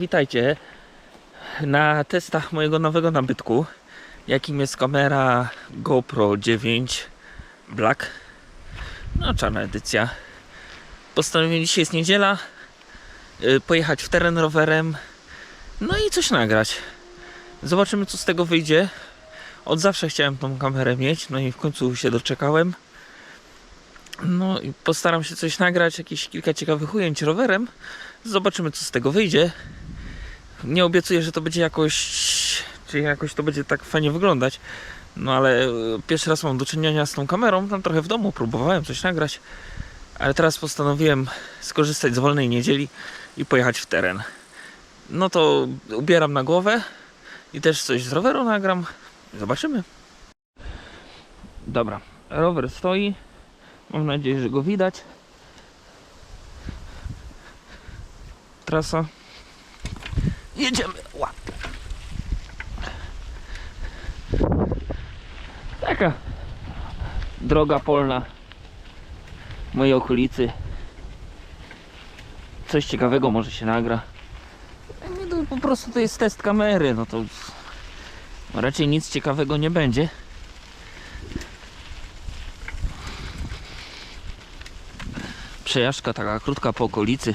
Witajcie na testach mojego nowego nabytku, jakim jest kamera GoPro 9 Black. No, czarna edycja. Postanowiłem dzisiaj jest niedziela, y, pojechać w teren rowerem, no i coś nagrać. Zobaczymy, co z tego wyjdzie. Od zawsze chciałem tą kamerę mieć, no i w końcu się doczekałem. No i postaram się coś nagrać, jakieś kilka ciekawych ujęć rowerem. Zobaczymy, co z tego wyjdzie. Nie obiecuję, że to będzie jakoś, czy jakoś to będzie tak fajnie wyglądać. No ale e, pierwszy raz mam do czynienia z tą kamerą. Tam trochę w domu próbowałem coś nagrać, ale teraz postanowiłem skorzystać z wolnej niedzieli i pojechać w teren. No to ubieram na głowę i też coś z roweru nagram. Zobaczymy. Dobra, rower stoi. Mam nadzieję, że go widać. Trasa Jedziemy. Ła. Taka droga polna w mojej okolicy. Coś ciekawego może się nagra. No, po prostu to jest test kamery, no to raczej nic ciekawego nie będzie. Przejażdżka taka krótka po okolicy.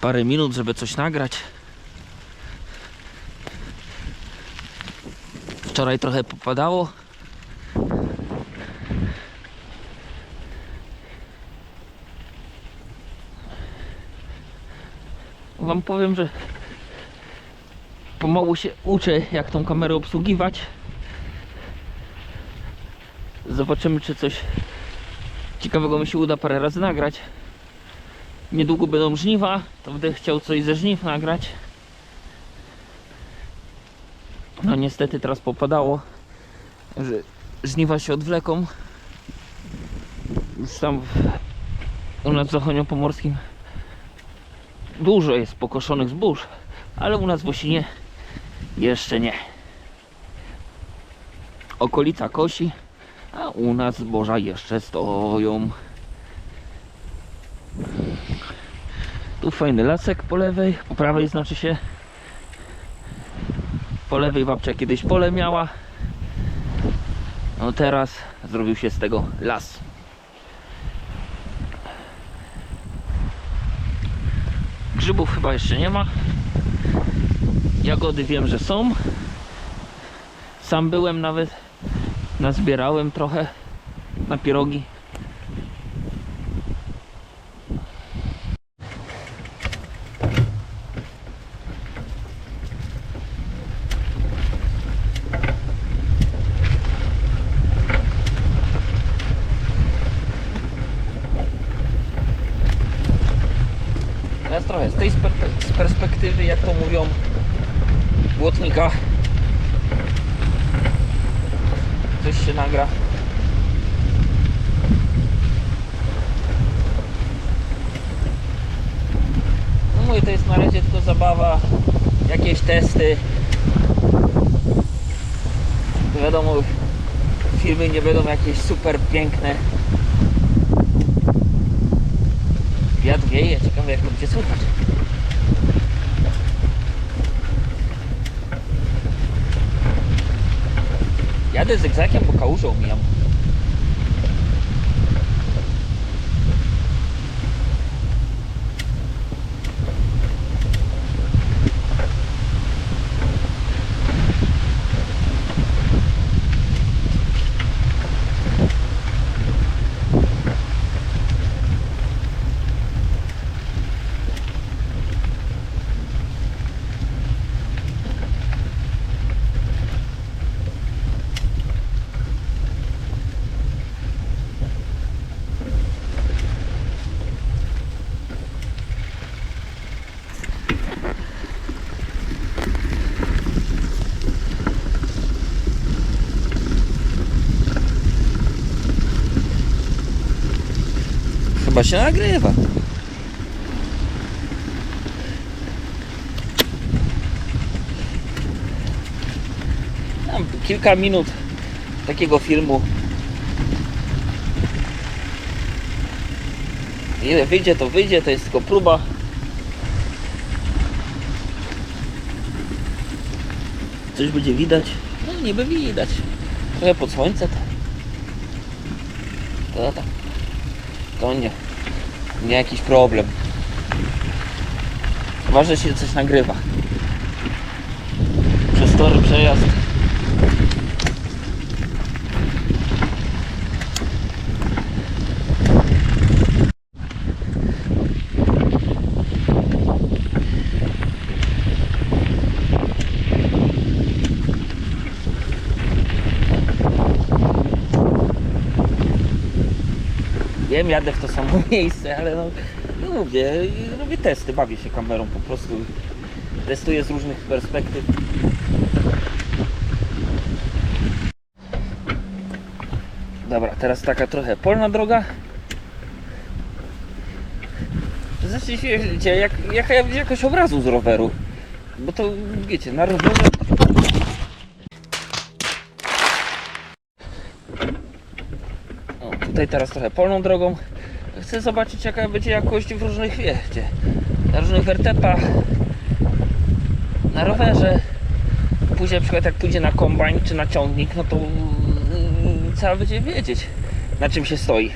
Parę minut, żeby coś nagrać. Wczoraj trochę popadało. Wam powiem, że pomału się uczę, jak tą kamerę obsługiwać. Zobaczymy, czy coś ciekawego mi się uda parę razy nagrać. Niedługo będą żniwa, to będę chciał coś ze żniw nagrać. No niestety teraz popadało, żniwa się odwleką. Już tam u nas w Zachodnio Pomorskim dużo jest pokoszonych zbóż, ale u nas w Osinie jeszcze nie. Okolica kosi, a u nas zboża jeszcze stoją. Tu fajny lasek po lewej, po prawej znaczy się po lewej babcia kiedyś pole miała. No teraz zrobił się z tego las. Grzybów chyba jeszcze nie ma. Jagody wiem, że są. Sam byłem nawet, nazbierałem trochę na pierogi. Teraz trochę z tej sper- z jak to mówią, błotnika. Coś się nagra. No mówię, to jest na razie tylko zabawa, jakieś testy. Wiadomo, filmy nie będą jakieś super piękne. Wiatr wieje, ciekawe jak będzie słychać. Jadę zygzakiem, bo kałużę omijam. Chyba się nagrywa. Kilka minut takiego filmu. Ile wyjdzie, to wyjdzie, to jest tylko próba. Coś będzie widać? No niby widać. Trochę pod słońce to. To tak. To nie. Nie jakiś problem. Chyba, że się coś nagrywa. Przez tory przejazd. Wiem, jadę w to samo miejsce, ale no, no mówię, robię testy, bawię się kamerą po prostu. Testuję z różnych perspektyw. Dobra, teraz taka trochę polna droga. Zacznijcie, wiecie, jak, jak ja jakoś obrazu z roweru. Bo to, wiecie, na rowerze... tutaj teraz trochę polną drogą. Chcę zobaczyć jaka będzie jakość w różnych, wiecie, na różnych wertepach, na rowerze. Później na przykład jak pójdzie na kombajn czy na ciągnik, no to yy, trzeba będzie wiedzieć na czym się stoi.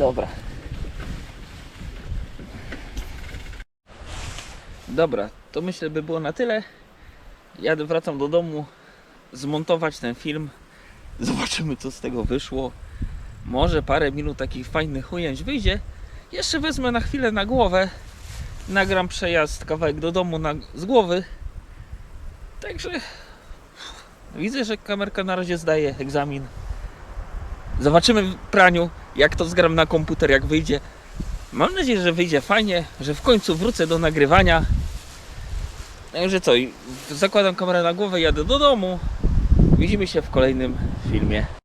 Dobra. Dobra, to myślę by było na tyle. Jadę, wracam do domu, zmontować ten film. Zobaczymy co z tego wyszło. Może parę minut takich fajnych ujęć wyjdzie. Jeszcze wezmę na chwilę na głowę. Nagram przejazd kawałek do domu na, z głowy. Także widzę, że kamerka na razie zdaje egzamin. Zobaczymy w praniu, jak to zgram na komputer, jak wyjdzie. Mam nadzieję, że wyjdzie fajnie, że w końcu wrócę do nagrywania. Także co, zakładam kamerę na głowę, jadę do domu. Widzimy się w kolejnym filmie.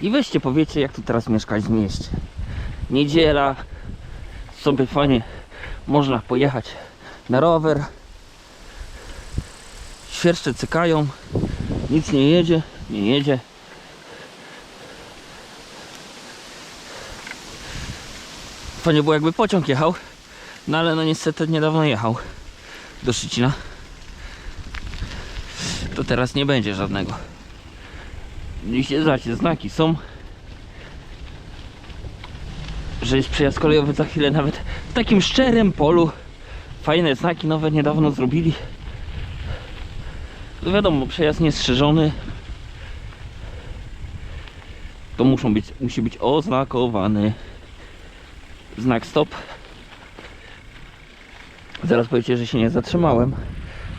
I weźcie powiecie, jak tu teraz mieszkać w mieście. Niedziela, sobie fajnie można pojechać na rower. Świerszcze cykają, nic nie jedzie, nie jedzie. Fajnie było jakby pociąg jechał, no ale no niestety niedawno jechał do Szczecina. To teraz nie będzie żadnego. Widzicie, zobaczcie, znaki są. Że jest przejazd kolejowy za chwilę nawet w takim szczerym polu. Fajne znaki nowe niedawno zrobili. No wiadomo, przejazd niestrzeżony. To muszą być, musi być oznakowany. Znak stop. Zaraz powiecie, że się nie zatrzymałem.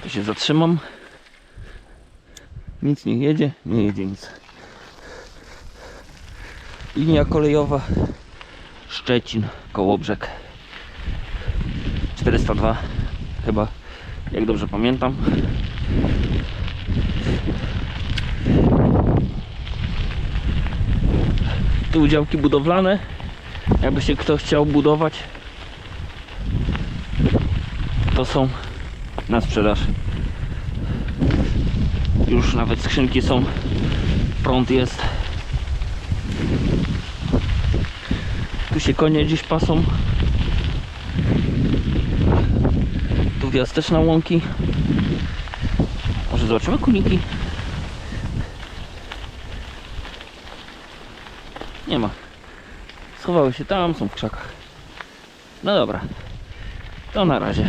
To się zatrzymam. Nic nie jedzie, nie jedzie nic. Linia kolejowa Szczecin, Kołobrzeg 402 chyba, jak dobrze pamiętam. Tu działki budowlane, jakby się ktoś chciał budować, to są na sprzedaż. Już nawet skrzynki są, prąd jest. Tu się konie gdzieś pasą. Tu wjazd też na łąki. Może zobaczymy kuniki? Nie ma. Schowały się tam, są w krzakach. No dobra. To na razie.